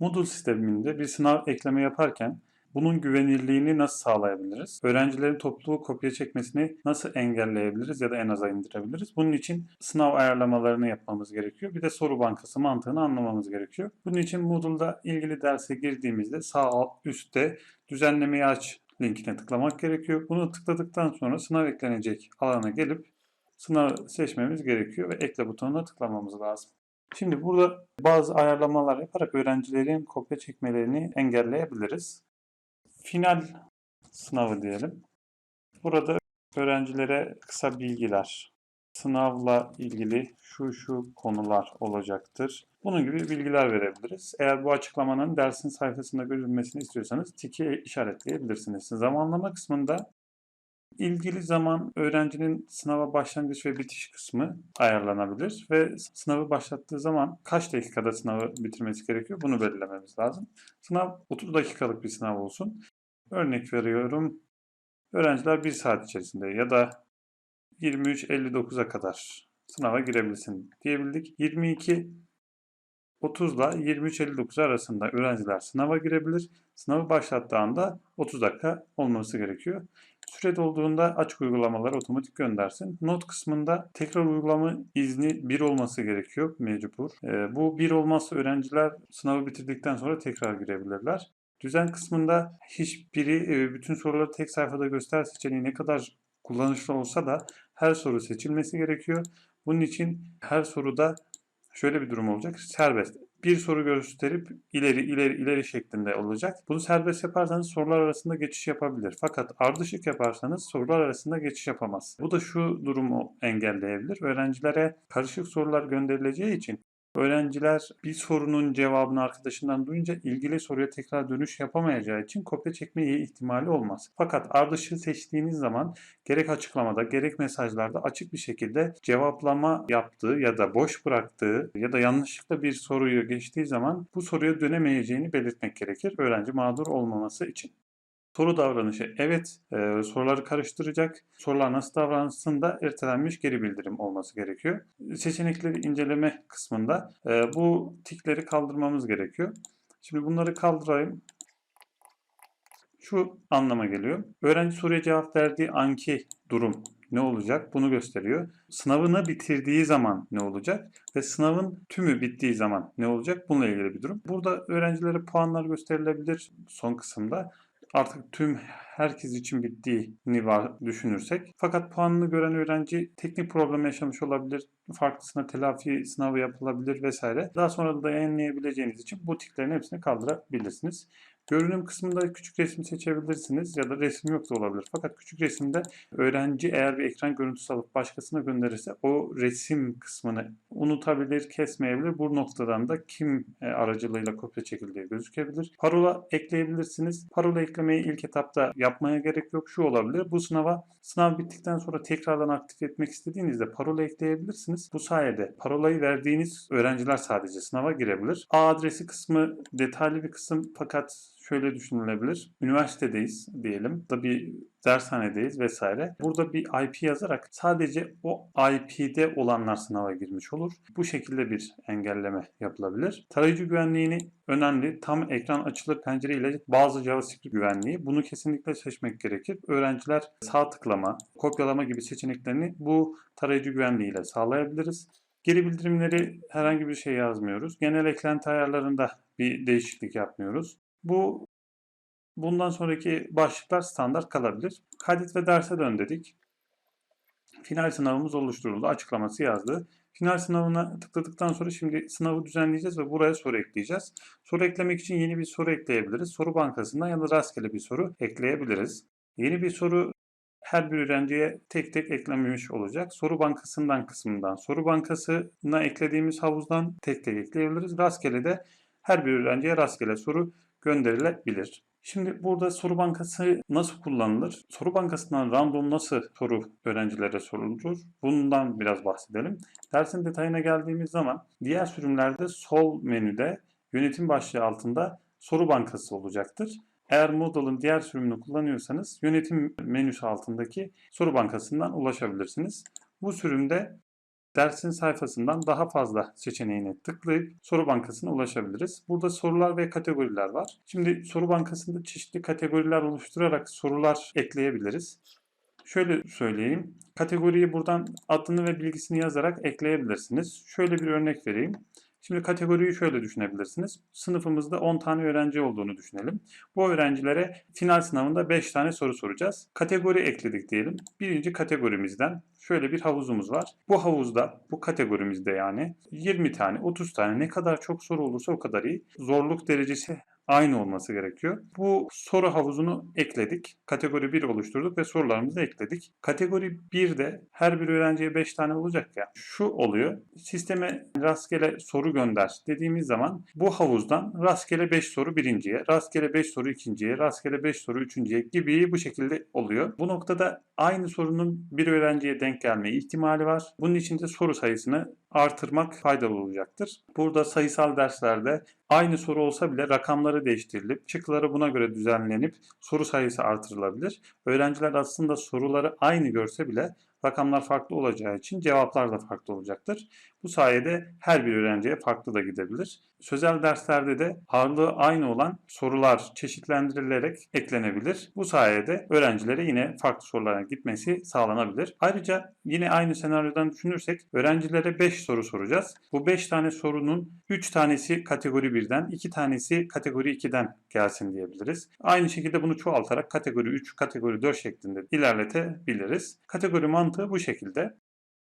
Moodle sisteminde bir sınav ekleme yaparken bunun güvenilirliğini nasıl sağlayabiliriz? Öğrencilerin toplu kopya çekmesini nasıl engelleyebiliriz ya da en aza indirebiliriz? Bunun için sınav ayarlamalarını yapmamız gerekiyor. Bir de soru bankası mantığını anlamamız gerekiyor. Bunun için Moodle'da ilgili derse girdiğimizde sağ üstte düzenlemeyi aç linkine tıklamak gerekiyor. Bunu tıkladıktan sonra sınav eklenecek alana gelip sınav seçmemiz gerekiyor ve ekle butonuna tıklamamız lazım. Şimdi burada bazı ayarlamalar yaparak öğrencilerin kopya çekmelerini engelleyebiliriz. Final sınavı diyelim. Burada öğrencilere kısa bilgiler, sınavla ilgili şu şu konular olacaktır. Bunun gibi bilgiler verebiliriz. Eğer bu açıklamanın dersin sayfasında görülmesini istiyorsanız tiki işaretleyebilirsiniz. Zamanlama kısmında ilgili zaman öğrencinin sınava başlangıç ve bitiş kısmı ayarlanabilir ve sınavı başlattığı zaman kaç dakikada sınavı bitirmesi gerekiyor bunu belirlememiz lazım. Sınav 30 dakikalık bir sınav olsun. Örnek veriyorum. Öğrenciler 1 saat içerisinde ya da 23.59'a kadar sınava girebilsin diyebildik. 22 30 ile 23.59 arasında öğrenciler sınava girebilir. Sınavı başlattığı anda 30 dakika olması gerekiyor. Süre dolduğunda açık uygulamaları otomatik göndersin. Not kısmında tekrar uygulama izni 1 olması gerekiyor mecbur. Ee, bu 1 olmazsa öğrenciler sınavı bitirdikten sonra tekrar girebilirler. Düzen kısmında hiçbiri e, bütün soruları tek sayfada göster seçeneği ne kadar kullanışlı olsa da her soru seçilmesi gerekiyor. Bunun için her soruda şöyle bir durum olacak. Serbest. Bir soru gösterip ileri ileri ileri şeklinde olacak. Bunu serbest yaparsanız sorular arasında geçiş yapabilir. Fakat ardışık yaparsanız sorular arasında geçiş yapamaz. Bu da şu durumu engelleyebilir. Öğrencilere karışık sorular gönderileceği için Öğrenciler bir sorunun cevabını arkadaşından duyunca ilgili soruya tekrar dönüş yapamayacağı için kopya çekme ihtimali olmaz. Fakat ardışığı seçtiğiniz zaman gerek açıklamada gerek mesajlarda açık bir şekilde cevaplama yaptığı ya da boş bıraktığı ya da yanlışlıkla bir soruyu geçtiği zaman bu soruya dönemeyeceğini belirtmek gerekir öğrenci mağdur olmaması için. Soru davranışı evet e, soruları karıştıracak. Sorular nasıl davransın da ertelenmiş geri bildirim olması gerekiyor. Seçenekleri inceleme kısmında e, bu tikleri kaldırmamız gerekiyor. Şimdi bunları kaldırayım. Şu anlama geliyor. Öğrenci soruya cevap verdiği anki durum ne olacak? Bunu gösteriyor. Sınavını bitirdiği zaman ne olacak? Ve sınavın tümü bittiği zaman ne olacak? Bununla ilgili bir durum. Burada öğrencilere puanlar gösterilebilir son kısımda artık tüm herkes için bittiğini var düşünürsek. Fakat puanını gören öğrenci teknik problem yaşamış olabilir, farklısına telafi sınavı yapılabilir vesaire. Daha sonra da yayınlayabileceğiniz için bu tiklerin hepsini kaldırabilirsiniz. Görünüm kısmında küçük resim seçebilirsiniz ya da resim yok da olabilir. Fakat küçük resimde öğrenci eğer bir ekran görüntüsü alıp başkasına gönderirse o resim kısmını unutabilir, kesmeyebilir. Bu noktadan da kim e, aracılığıyla kopya çekildiği gözükebilir. Parola ekleyebilirsiniz. Parola eklemeyi ilk etapta yapmaya gerek yok. Şu olabilir. Bu sınava sınav bittikten sonra tekrardan aktif etmek istediğinizde parola ekleyebilirsiniz. Bu sayede parolayı verdiğiniz öğrenciler sadece sınava girebilir. A adresi kısmı detaylı bir kısım fakat şöyle düşünülebilir. Üniversitedeyiz diyelim. Da bir dershanedeyiz vesaire. Burada bir IP yazarak sadece o IP'de olanlar sınava girmiş olur. Bu şekilde bir engelleme yapılabilir. Tarayıcı güvenliğini önemli. Tam ekran açılır pencere ile bazı JavaScript güvenliği. Bunu kesinlikle seçmek gerekir. Öğrenciler sağ tıklama, kopyalama gibi seçeneklerini bu tarayıcı güvenliği ile sağlayabiliriz. Geri bildirimleri herhangi bir şey yazmıyoruz. Genel eklenti ayarlarında bir değişiklik yapmıyoruz. Bu bundan sonraki başlıklar standart kalabilir. Kaydet ve derse dön dedik. Final sınavımız oluşturuldu. Açıklaması yazdı. Final sınavına tıkladıktan sonra şimdi sınavı düzenleyeceğiz ve buraya soru ekleyeceğiz. Soru eklemek için yeni bir soru ekleyebiliriz. Soru bankasından ya da rastgele bir soru ekleyebiliriz. Yeni bir soru her bir öğrenciye tek tek eklenmiş olacak. Soru bankasından kısmından, soru bankasına eklediğimiz havuzdan tek tek ekleyebiliriz. Rastgele de her bir öğrenciye rastgele soru gönderilebilir. Şimdi burada soru bankası nasıl kullanılır? Soru bankasından random nasıl soru öğrencilere sorulur? Bundan biraz bahsedelim. Dersin detayına geldiğimiz zaman diğer sürümlerde sol menüde yönetim başlığı altında soru bankası olacaktır. Eğer Moodle'ın diğer sürümünü kullanıyorsanız yönetim menüsü altındaki soru bankasından ulaşabilirsiniz. Bu sürümde dersin sayfasından daha fazla seçeneğine tıklayıp soru bankasına ulaşabiliriz. Burada sorular ve kategoriler var. Şimdi soru bankasında çeşitli kategoriler oluşturarak sorular ekleyebiliriz. Şöyle söyleyeyim. Kategoriyi buradan adını ve bilgisini yazarak ekleyebilirsiniz. Şöyle bir örnek vereyim. Şimdi kategoriyi şöyle düşünebilirsiniz. Sınıfımızda 10 tane öğrenci olduğunu düşünelim. Bu öğrencilere final sınavında 5 tane soru soracağız. Kategori ekledik diyelim. Birinci kategorimizden şöyle bir havuzumuz var. Bu havuzda, bu kategorimizde yani 20 tane, 30 tane ne kadar çok soru olursa o kadar iyi. Zorluk derecesi aynı olması gerekiyor. Bu soru havuzunu ekledik. Kategori 1 oluşturduk ve sorularımızı ekledik. Kategori 1'de her bir öğrenciye 5 tane olacak ya. Şu oluyor. Sisteme rastgele soru gönder dediğimiz zaman bu havuzdan rastgele 5 soru birinciye, rastgele 5 soru ikinciye, rastgele 5 soru üçüncüye gibi bu şekilde oluyor. Bu noktada aynı sorunun bir öğrenciye denk gelme ihtimali var. Bunun için de soru sayısını artırmak faydalı olacaktır. Burada sayısal derslerde aynı soru olsa bile rakamları değiştirilip şıkları buna göre düzenlenip soru sayısı artırılabilir. Öğrenciler aslında soruları aynı görse bile rakamlar farklı olacağı için cevaplar da farklı olacaktır. Bu sayede her bir öğrenciye farklı da gidebilir. Sözel derslerde de ağırlığı aynı olan sorular çeşitlendirilerek eklenebilir. Bu sayede öğrencilere yine farklı sorulara gitmesi sağlanabilir. Ayrıca yine aynı senaryodan düşünürsek öğrencilere 5 soru soracağız. Bu 5 tane sorunun 3 tanesi kategori 1'den, 2 tanesi kategori 2'den gelsin diyebiliriz. Aynı şekilde bunu çoğaltarak kategori 3, kategori 4 şeklinde ilerletebiliriz. Kategori mantığı bu şekilde.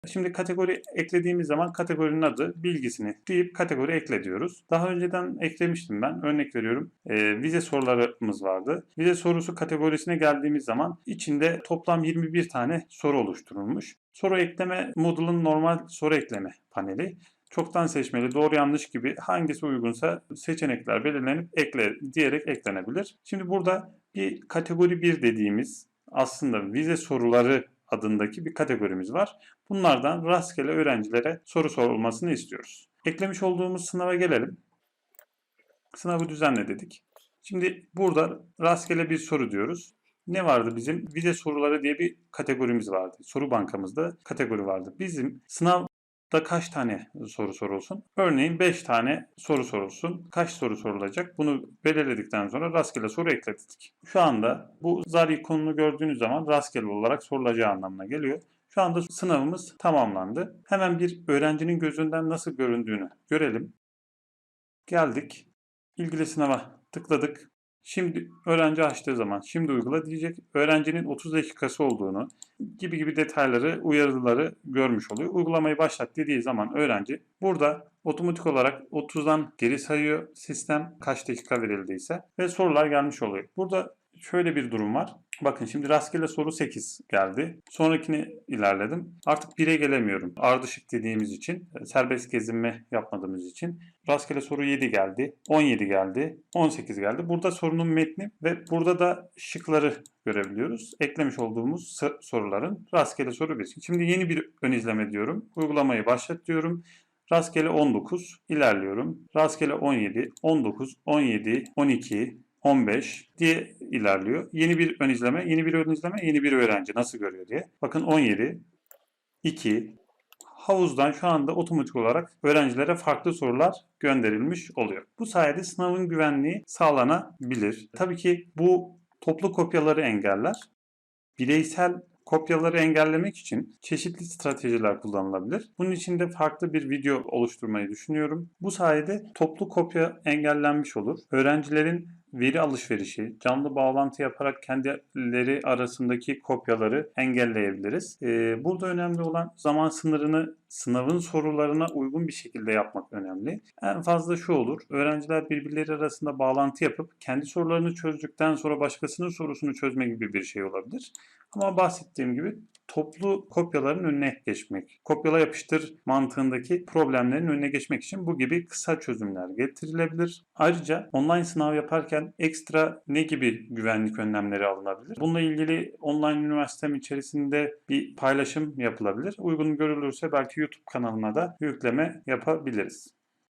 Şimdi kategori eklediğimiz zaman kategorinin adı, bilgisini deyip kategori ekle diyoruz. Daha önceden eklemiştim ben. Örnek veriyorum. Ee, vize sorularımız vardı. Vize sorusu kategorisine geldiğimiz zaman içinde toplam 21 tane soru oluşturulmuş. Soru ekleme Moodle'ın normal soru ekleme paneli çoktan seçmeli, doğru yanlış gibi hangisi uygunsa seçenekler belirlenip ekle diyerek eklenebilir. Şimdi burada bir kategori 1 dediğimiz aslında vize soruları adındaki bir kategorimiz var. Bunlardan rastgele öğrencilere soru sorulmasını istiyoruz. Eklemiş olduğumuz sınava gelelim. Sınavı düzenle dedik. Şimdi burada rastgele bir soru diyoruz. Ne vardı bizim? Vize soruları diye bir kategorimiz vardı. Soru bankamızda kategori vardı. Bizim sınav da kaç tane soru sorulsun? Örneğin 5 tane soru sorulsun. Kaç soru sorulacak? Bunu belirledikten sonra rastgele soru ekledik. Şu anda bu zar ikonunu gördüğünüz zaman rastgele olarak sorulacağı anlamına geliyor. Şu anda sınavımız tamamlandı. Hemen bir öğrencinin gözünden nasıl göründüğünü görelim. Geldik. İlgili sınava tıkladık. Şimdi öğrenci açtığı zaman şimdi uygula diyecek. Öğrencinin 30 dakikası olduğunu gibi gibi detayları, uyarıları görmüş oluyor. Uygulamayı başlat dediği zaman öğrenci burada otomatik olarak 30'dan geri sayıyor sistem kaç dakika verildiyse ve sorular gelmiş oluyor. Burada şöyle bir durum var. Bakın şimdi rastgele soru 8 geldi. Sonrakini ilerledim. Artık 1'e gelemiyorum. Ardışık dediğimiz için, serbest gezinme yapmadığımız için. Rastgele soru 7 geldi. 17 geldi. 18 geldi. Burada sorunun metni ve burada da şıkları görebiliyoruz. Eklemiş olduğumuz soruların rastgele soru 1. Şimdi yeni bir ön izleme diyorum. Uygulamayı başlat diyorum. Rastgele 19 ilerliyorum. Rastgele 17, 19, 17, 12, 15 diye ilerliyor. Yeni bir ön izleme, yeni bir ön izleme, yeni bir öğrenci nasıl görüyor diye. Bakın 17, 2, havuzdan şu anda otomatik olarak öğrencilere farklı sorular gönderilmiş oluyor. Bu sayede sınavın güvenliği sağlanabilir. Tabii ki bu toplu kopyaları engeller. Bireysel kopyaları engellemek için çeşitli stratejiler kullanılabilir. Bunun için de farklı bir video oluşturmayı düşünüyorum. Bu sayede toplu kopya engellenmiş olur. Öğrencilerin veri alışverişi, canlı bağlantı yaparak kendileri arasındaki kopyaları engelleyebiliriz. Ee, burada önemli olan zaman sınırını sınavın sorularına uygun bir şekilde yapmak önemli. En fazla şu olur. Öğrenciler birbirleri arasında bağlantı yapıp kendi sorularını çözdükten sonra başkasının sorusunu çözme gibi bir şey olabilir. Ama bahsettiğim gibi toplu kopyaların önüne geçmek, kopyala yapıştır mantığındaki problemlerin önüne geçmek için bu gibi kısa çözümler getirilebilir. Ayrıca online sınav yaparken ekstra ne gibi güvenlik önlemleri alınabilir? Bununla ilgili online üniversitem içerisinde bir paylaşım yapılabilir. Uygun görülürse belki YouTube kanalına da yükleme yapabiliriz.